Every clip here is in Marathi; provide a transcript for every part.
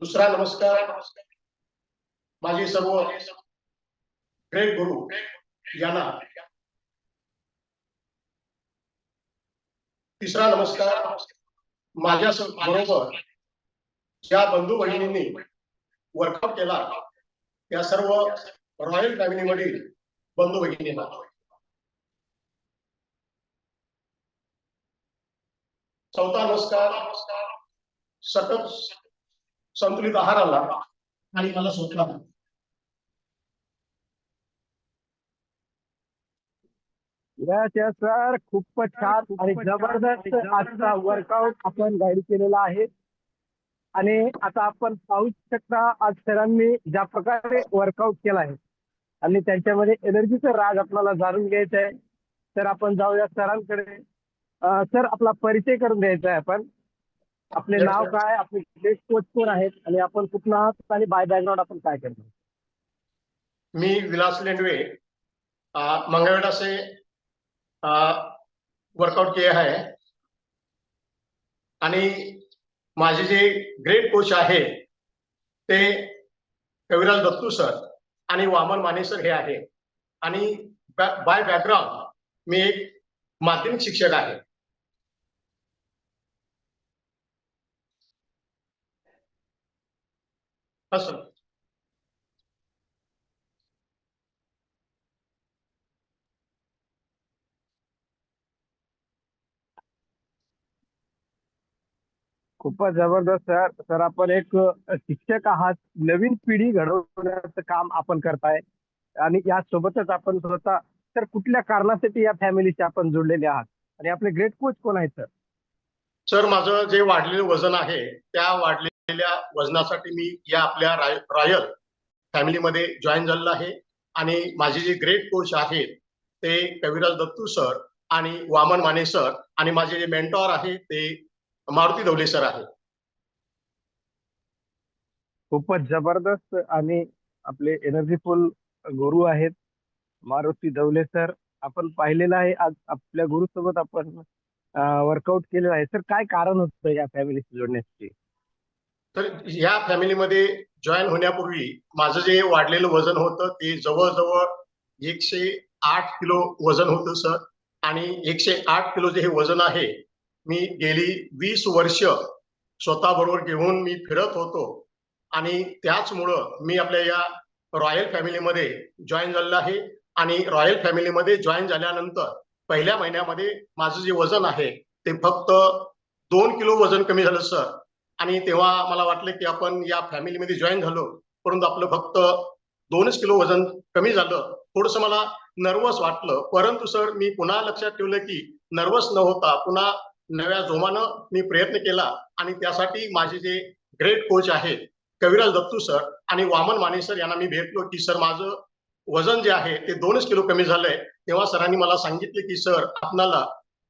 दुसरा नमस्कार. माझे सर्व ग्रेट गुरु यांना तिसरा नमस्कार. माझ्या बरोबर ज्या बंधू बहिणींनी वर्कआउट केला त्या सर्व रॉयल फॅमिली मधील बंधू भगिनींना. चौथा नमस्कार. सतत संतुलित आहाराला आणि मला यस सर खूपच छान आणि जबरदस्त आजचा वर्कआउट आपण गाईड केलेला आहे. आणि आता आपण पाहू शकता आज सरांनी ज्या प्रकारे वर्कआउट केला आहे. आणि त्यांच्यामध्ये एनर्जीचं राग आपल्याला जाणून घ्यायचं आहे तर आपण जाऊया सरांकडे. सर आपला परिचय करून द्यायचा आहे आपण. आपले नाव. काय आपले गेस्ट कोच कोण आहेत आणि आपण कुठला आहात आणि बाय बॅकग्राऊंड आपण काय करतो मी विलास लेंडवे अं, मंगळवेढा से वर्कआउट किया है आणि माझे जे ग्रेट कोच आहे ते कविराज दत्तू सर आणि वामन माने सर हे आहे. आणि बाय बॅकग्राऊंड मी एक माध्यमिक शिक्षक आहे. असं. खूपच जबरदस्त सर. सर आपण एक शिक्षक आहात. नवीन पिढी घडवण्याचं काम आपण करताय. आणि यासोबतच आपण स्वतः तर कुठल्या कारणासाठी या फॅमिलीशी आपण जोडलेले आहात? आणि आपले ग्रेट कोच कोण आहेत सर? सर माझं जे वाढलेलं वजन आहे त्या वाढलेल्या वजनासाठी मी या आपल्या राय- रॉयल फॅमिलीमध्ये जॉईन झालेलो आहे. आणि माझे जे ग्रेट कोच आहेत ते कविराज दत्तू सर आणि वामन माने सर आणि माझे जे मेंटॉर आहे ते मारुती धवले सर आहे. खूपच जबरदस्त आणि आपले एनर्जीफुल गुरु आहेत मारुती धवले सर आपण पाहिलेलं आहे आज आपल्या गुरु सोबत आपण वर्कआउट केलेलं आहे. सर काय कारण होतं या फॅमिलीशी जोडण्यासाठी तर या फॅमिलीमध्ये जॉईन होण्यापूर्वी माझं जे वाढलेलं वजन होतं ते जवळजवळ एकशे आठ किलो वजन होतं सर आणि एकशे आठ किलो जे हे वजन आहे मी गेली वीस वर्ष स्वतःबरोबर घेऊन मी फिरत होतो. आणि त्याचमुळं मी आपल्या या रॉयल फॅमिलीमध्ये जॉईन झालेलं आहे. आणि रॉयल फॅमिलीमध्ये जॉईन झाल्यानंतर पहिल्या महिन्यामध्ये माझं जे वजन आहे ते फक्त दोन किलो वजन कमी झालं सर आणि तेव्हा मला वाटलं की आपण या फॅमिलीमध्ये जॉईन झालो परंतु आपलं फक्त दोनच किलो वजन कमी झालं. थोडस मला नर्वस वाटलं. परंतु सर मी पुन्हा लक्षात ठेवलं की नर्वस न होता पुन्हा नव्या जोमानं मी प्रयत्न केला आणि त्यासाठी माझे जे ग्रेट कोच आहेत कविराज दत्तू सर आणि वामन माने सर यांना मी भेटलो की सर माझं वजन जे आहे ते दोनच किलो कमी झालंय. तेव्हा सरांनी मला सांगितले की सर आपणाला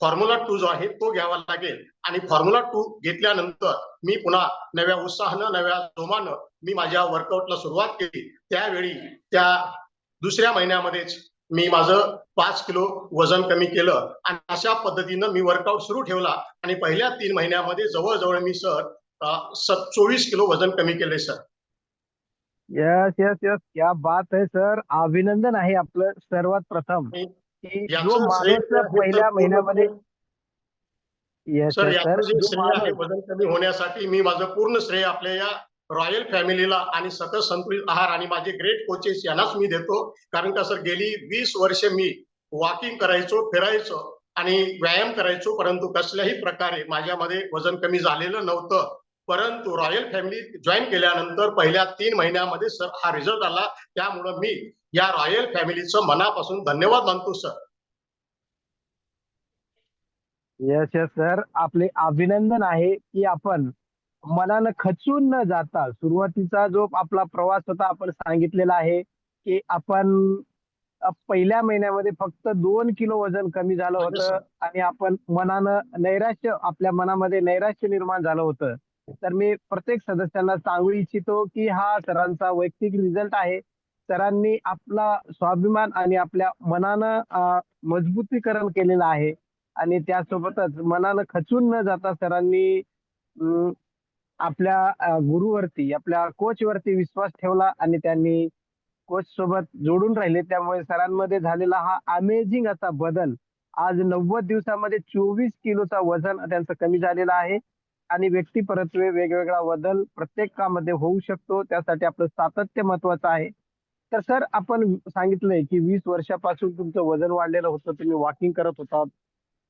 फॉर्म्युला टू जो आहे तो घ्यावा लागेल. आणि फॉर्म्युला टू घेतल्यानंतर मी पुन्हा नव्या उत्साहानं नव्या जोमानं मी माझ्या वर्कआउटला सुरुवात केली. त्यावेळी त्या दुसऱ्या महिन्यामध्येच मी माझं पाच किलो वजन कमी केलं. आणि अशा पद्धतीनं मी वर्कआउट सुरू ठेवला. आणि पहिल्या तीन महिन्यामध्ये जवळजवळ मी सर चोवीस किलो वजन कमी केले सर. यस यस यस क्या बात आहे सर. अभिनंदन आहे आपलं सर्वात प्रथम. की जो माणूस पहिल्या महिन्यामध्ये सर सर याचं जे जो श्रेय आहे माणूस वजन कमी होण्यासाठी मी माझं पूर्ण श्रेय आपल्या या रॉयल फॅमिलीला आणि सकस संतुलित आहार आणि माझे ग्रेट कोचेस यांनाच मी देतो. कारण का सर गेली वीस वर्ष मी वॉकिंग करायचो फिरायचो आणि व्यायाम करायचो परंतु कसल्याही प्रकारे माझ्यामध्ये वजन कमी झालेलं नव्हतं. परंतु रॉयल फॅमिली जॉईन केल्यानंतर पहिल्या तीन महिन्यामध्ये सर हा रिझल्ट आला. त्यामुळं मी या रॉयल फॅमिलीचं मनापासून धन्यवाद मानतो सर. यस यस सर आपले अभिनंदन आहे की आपण मनानं खचून न जाता सुरुवातीचा जो आपला प्रवास होता आपण सांगितलेला आहे की आपण पहिल्या महिन्यामध्ये फक्त दोन किलो वजन कमी झालं Yes, होतं आणि आपण मनानं नैराश्य आपल्या मनामध्ये नैराश्य निर्माण झालं होतं. तर मी प्रत्येक सदस्यांना सांगू इच्छितो की हा सरांचा वैयक्तिक रिझल्ट आहे. सरांनी आपला स्वाभिमान आणि आपल्या मनानं मजबूतीकरण केलेलं आहे. आणि त्यासोबतच मनानं खचून न जाता सरांनी अं, आपल्या अ, गुरुवरती आपल्या कोच वरती विश्वास ठेवला आणि त्यांनी कोच सोबत जोडून राहिले. त्यामुळे सरांमध्ये झालेला हा अमेझिंग असा बदल. आज नव्वद दिवसामध्ये चोवीस किलोचा वजन त्यांचं कमी झालेलं आहे. आणि व्यक्तिपरत्वे वेगवेगळा बदल प्रत्येकामध्ये होऊ शकतो. त्यासाठी आपलं सातत्य महत्वाचं आहे. तर सर आपण सांगितलंय की वीस वर्षापासून तुमचं वजन वाढलेलं होतं. तुम्ही वॉकिंग करत होता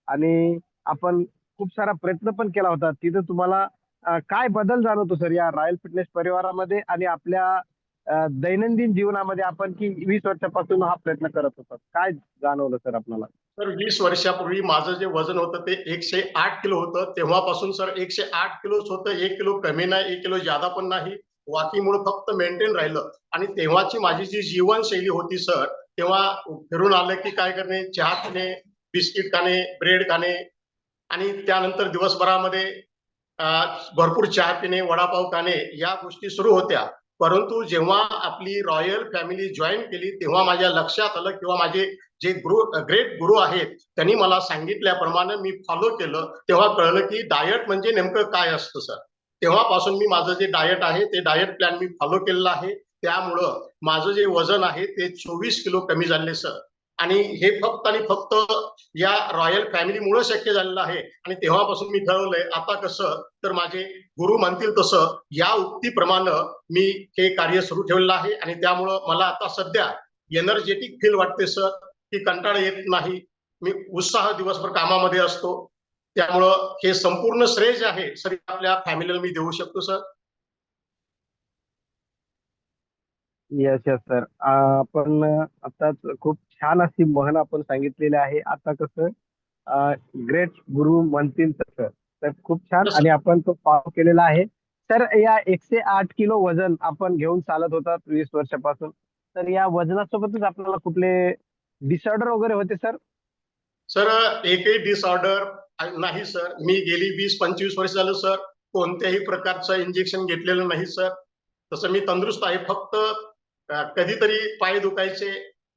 आणि आपण खूप सारा प्रयत्न पण केला होता. तिथं तुम्हाला काय बदल जाणवतो सर या रॉयल फिटनेस परिवारामध्ये आणि आपल्या दैनंदिन जीवनामध्ये आपण की वीस वर्षापासून हा प्रयत्न करत होता काय जाणवलं सर आपल्याला? तर वीस वर्षापूर्वी माझं जे वजन होतं ते एकशे आठ किलो होतं. तेव्हापासून सर एकशे आठ किलोच होतं. एक किलो कमी नाही एक किलो जादा पण नाही. वॉकिंगमुळे फक्त मेंटेन राहिलं. आणि तेव्हाची माझी जी जीवनशैली होती सर तेव्हा फिरून आलं की काय करणे? चहा पिणे बिस्किट खाणे ब्रेड खाणे. आणि त्यानंतर दिवसभरामध्ये भरपूर चहा पिणे वडापाव खाणे या गोष्टी सुरू होत्या. परंतु जेव्हा आपली रॉयल फॅमिली जॉईन केली तेव्हा माझ्या लक्षात आलं किंवा माझे जे गुरु ग्रेट गुरु आहेत त्यांनी मला सांगितल्याप्रमाणे मी फॉलो केलं. तेव्हा कळलं की डायट म्हणजे नेमकं काय असतं सर तेव्हापासून मी माझं जे डायट आहे ते डायट प्लॅन मी फॉलो केलेलं आहे. त्यामुळं माझं जे वजन आहे ते चोवीस किलो कमी झाले सर आणि हे फक्त आणि फक्त या रॉयल फॅमिलीमुळे शक्य झालेलं आहे. आणि तेव्हापासून मी ठरवलंय आता कसं तर माझे गुरु म्हणतील तसं या उक्तीप्रमाणे मी हे कार्य सुरू ठेवलेलं आहे. आणि त्यामुळं मला आता सध्या एनर्जेटिक फील वाटते सर की कंटाळा येत नाही. मी उत्साह दिवसभर कामामध्ये असतो. त्यामुळं हे संपूर्ण श्रेय जे आहे सर आपल्या फॅमिलीला मी देऊ शकतो सर येस येस सर आपण आताच खूप छान अशी म्हण आपण सांगितलेली आहे. आता कसं ग्रेट गुरु म्हणतील तसं. तर खूप छान. आणि आपण तो फॉलो केलेला आहे. तर या एकशे आठ किलो वजन आपण घेऊन चालत होतात वीस वर्षापासून. तर या वजनासोबतच आपल्याला कुठले डिसऑर्डर वगैरे होते सर सर एकही डिसऑर्डर नाही सर मी गेली वीस पंचवीस वर्ष झालं सर कोणत्याही प्रकारचं इंजेक्शन घेतलेलं नाही सर तसं मी तंदुरुस्त आहे. फक्त कधीतरी पाय दुखायचे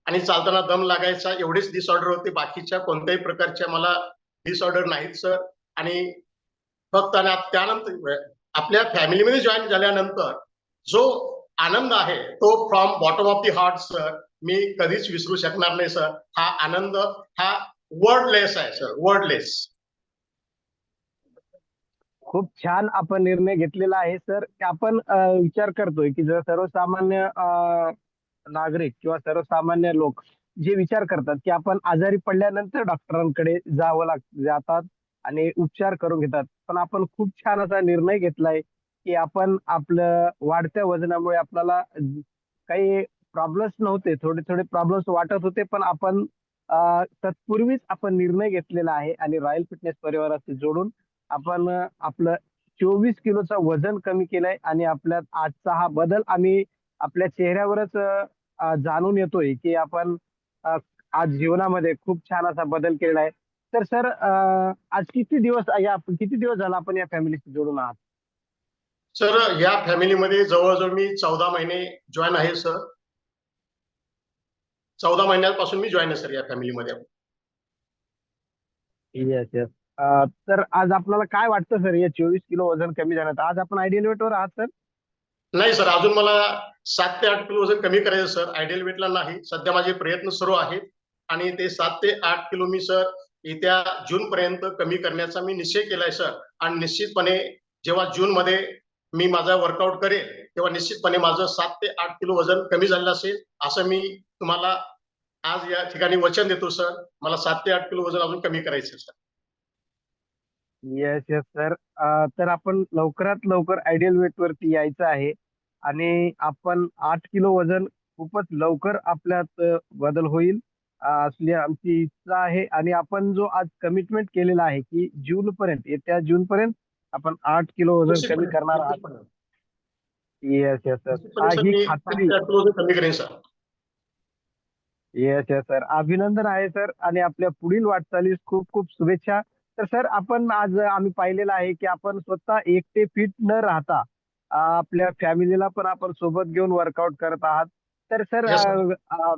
आणि चालताना दम लागायचा एवढेच डिसऑर्डर होते. बाकीच्या कोणत्याही प्रकारच्या मला डिसऑर्डर नाहीत सर आणि फक्त आणि त्यानंतर आपल्या फॅमिलीमध्ये जॉईन झाल्यानंतर जो आनंद आहे तो from bottom of the heart sir मी कधीच विसरू शकणार नाही सर हा आनंद हा वर्डलेस आहे सर वर्डलेस खूप छान आपण निर्णय घेतलेला आहे सर आपण विचार करतोय की जर सर्वसामान्य नागरिक किंवा सर्वसामान्य लोक जे विचार करतात की आपण आजारी पडल्यानंतर डॉक्टरांकडे जावं लाग जातात आणि उपचार करून घेतात पण आपण खूप छान असा निर्णय घेतलाय की आपण आपलं वाढत्या वजनामुळे आपल्याला काही प्रॉब्लेम्स नव्हते. थोडे थोडे प्रॉब्लेम्स वाटत होते पण आपण तत्पूर्वीच आपण निर्णय घेतलेला आहे आणि रॉयल फिटनेस परिवाराशी जोडून आपण आपलं चोवीस किलोचं वजन कमी केलंय आणि आपल्यात आजचा हा बदल आम्ही आपल्या चेहऱ्यावरच जाणून येतोय की आपण आज जीवनामध्ये खूप छान असा बदल केलेला आहे. तर सर आज किती दिवस या किती दिवस झाला आपण या फॅमिलीशी जोडून आहात? सर या फॅमिलीमध्ये जवळजवळ मी चौदा महिने जॉईन आहे सर. चौदा महिन्यापासून मी जॉईन आहे सर या फॅमिलीमध्ये येस येस तर आज आपल्याला काय वाटतं सर या चोवीस किलो वजन कमी झाल्यात. आज आपण आयडियल वेटवर आहात सर नाही सर अजून मला सात ते आठ किलो वजन कमी करायचं सर आयडियल वेटला नाही. सध्या माझे प्रयत्न सुरू आहेत. आणि ते सात ते आठ किलो मी सर येत्या जून पर्यंत कमी करण्याचा मी निश्चय केलाय सर आणि निश्चितपणे जेव्हा जून मध्ये मी माझा वर्कआउट करेल तेव्हा निश्चितपणे माझं सात ते आठ किलो वजन कमी झालेलं असेल असं मी तुम्हाला आज या ठिकाणी वचन देतो सर. मला सात ते आठ किलो वजन अजून कमी करायचं सर. येस येस सर तर आपण लवकरात लवकर आयडियल वेट वरती यायचं आहे आणि आपण आठ किलो वजन खूपच लवकर आपल्यात बदल होईल असली आमची इच्छा आहे. आणि आपण जो आज कमिटमेंट केलेला आहे की जून पर्यंत येत्या जून पर्यंत आपण आठ किलो वजन कमी करणार आहात. येस येस सर ही खात्री. Kilo sir yes yes sir अभिनंदन आहे सर आणि आपल्या पुढील वाटचालीस खूप खूप शुभेच्छा. तर सर आपण आज आम्ही पाहिलेलं आहे की आपण स्वतः एकटे फिट न राहता आपल्या फॅमिलीला पण आपण सोबत घेऊन वर्कआउट करत आहात. तर सर.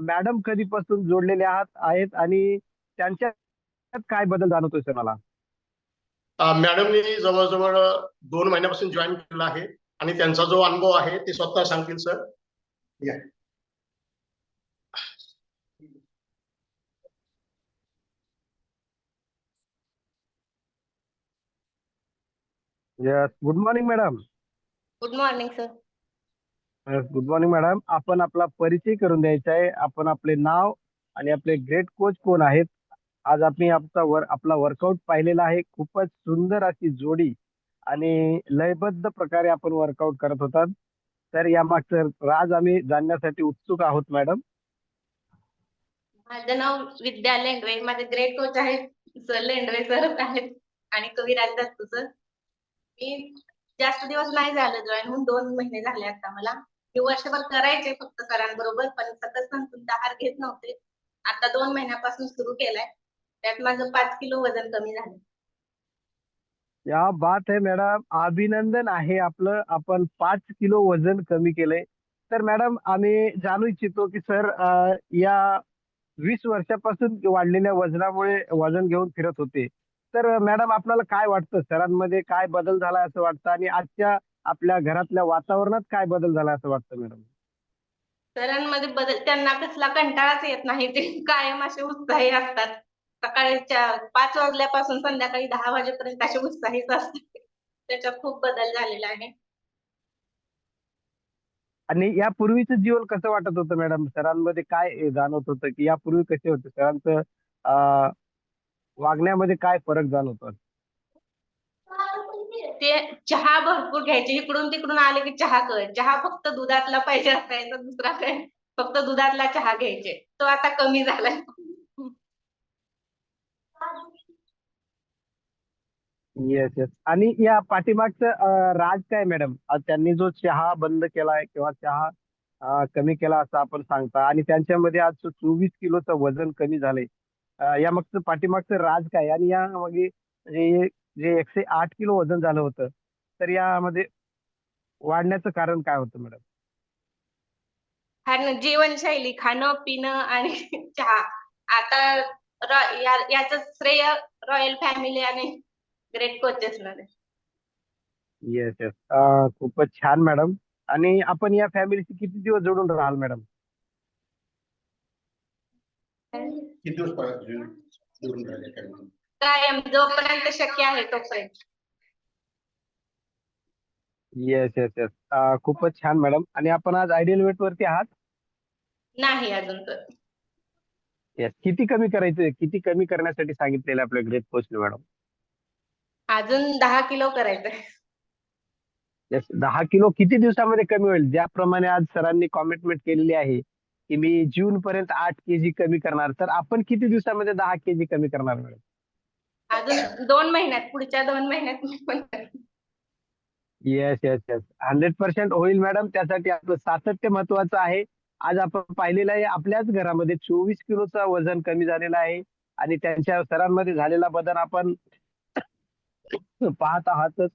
मॅडम कधीपासून जोडलेले आहात आहेत आणि त्यांच्यात काय बदल जाणवतोय सर मला? मॅडमनी जवळजवळ दोन महिन्यापासून जॉईन केलेला आहे. आणि त्यांचा जो अनुभव आहे ते स्वतः सांगतील सर या. Yes good morning madam good morning sir good morning madam आपण आपला परिचय करून द्यायचा आहे. आपण आपले नाव आणि आपले ग्रेट कोच कोण आहेत? आज आम्ही आपला वर आपला वर्कआउट पाहिलेला आहे. खूपच सुंदर अशी जोडी आणि लयबद्ध प्रकारे आपण वर्कआउट करत होतात. तर यामागचं राज आम्ही जाणण्यासाठी उत्सुक आहोत मॅडम माझं नाव विद्या लेंडवे. माझे ग्रेट कोच आहेत सर लेंडवे सर आहेत आणि कवी राजदास सर मी जास्त दिवस नाही झालं जॉईन होऊन दोन महिने झाले आता मला. मी वर्षभर करायचे फक्त सरांबरोबर पण सतत संतुलित आहार घेत नव्हते. आता दोन महिन्यापासून सुरू केलाय. त्यात माझं पाच किलो वजन कमी झालं या बात आहे मॅडम अभिनंदन आहे आपलं. आपण पाच किलो वजन कमी केलंय. तर मॅडम आम्ही जाणू इच्छितो की सर या वीस वर्षापासून वाढलेल्या वजनामुळे वजन घेऊन फिरत होते. तर मॅडम आपल्याला काय वाटतं? सरांमध्ये काय बदल झाला असं वाटतं? आणि आजच्या आपल्या घरातल्या वातावरणात काय बदल झाला असं वाटतं मॅडम? सरांमध्ये बदल त्यांना कसला कंटाळाच येत नाही. ते कायम असे उत्साही असतात. सकाळी चा- पाच वाजल्यापासून संध्याकाळी दहा वाजेपर्यंत असे उत्साहीच असतात त्याच्यात खूप बदल झालेला आहे. आणि यापूर्वीचं जीवन कसं वाटत होतं मॅडम? सरांमध्ये काय जाणवत होतं की यापूर्वी कसे होते? सरांचं अं, वागण्यामध्ये काय फरक जाणवत? होता ते चहा भरपूर घ्यायचे. इकडून तिकडून आले की चहा कर. चहा फक्त दुधातला पाहिजे असायचा दुसरा काय? फक्त दुधातला चहा घ्यायचे. तो आता कमी झालाय. येस येस आणि या पाठीमागचं अं, राज काय मॅडम? त्यांनी जो चहा बंद केलाय किंवा चहा अं, कमी केला असं आपण सांगता आणि त्यांच्यामध्ये आज चोवीस किलोचं वजन कमी झालंय. अं, या मागचं पाठीमागचं राज काय? आणि या मागे जे जे एकशे आठ किलो वजन झालं होतं तर यामध्ये वाढण्याचं कारण काय होतं मॅडम? खाणं जीवनशैली खाणं पिणं आणि चहा. आता रॉ- या- याचं श्रेय रॉयल फॅमिली आणि ग्रेट कोचेसला येस येस खूपच छान मॅडम. आणि आपण या फॅमिलीशी किती दिवस जोडून राहाल मॅडम? किती दिवस परत जोडून जोडून राहिले काय म्हणून? कायम जोपर्यंत शक्य आहे तोपर्यंत. येस येस येस खूपच छान मॅडम. आणि आपण आज आयडियल वेट वरती आहात? नाही अजून तर. येस किती कमी करायचं किती कमी करण्यासाठी सांगितलेलं आपल्या ग्रेट कोचने मॅडम? अजून दहा किलो करायचंय. येस दहा किलो किती दिवसामध्ये कमी होईल? ज्याप्रमाणे आज सरांनी कॉमिटमेंट केलेली आहे की मी जून पर्यंत आठ केजी कमी करणार तर आपण किती दिवसामध्ये दहा केजी कमी करणार मॅडम? अजून दोन महिन्यात पुढच्या दोन महिन्यात मी पण करेन. Yes yes yes hundred percent होईल मॅडम. त्यासाठी आपलं सातत्य महत्वाचं आहे. आज आपण पाहिलेलं आहे आपल्याच घरामध्ये चोवीस किलोचं वजन कमी झालेलं आहे. आणि त्यांच्या सरांमध्ये झालेला बदल आपण पाहत आहातच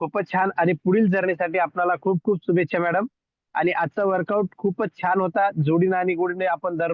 खूपच छान. आणि पुढील जर्नीसाठी आपल्याला खूप खूप शुभेच्छा मॅडम. आणि आजचा वर्कआउट खूपच छान होता. जोडीने आणि गोडीने आपण दर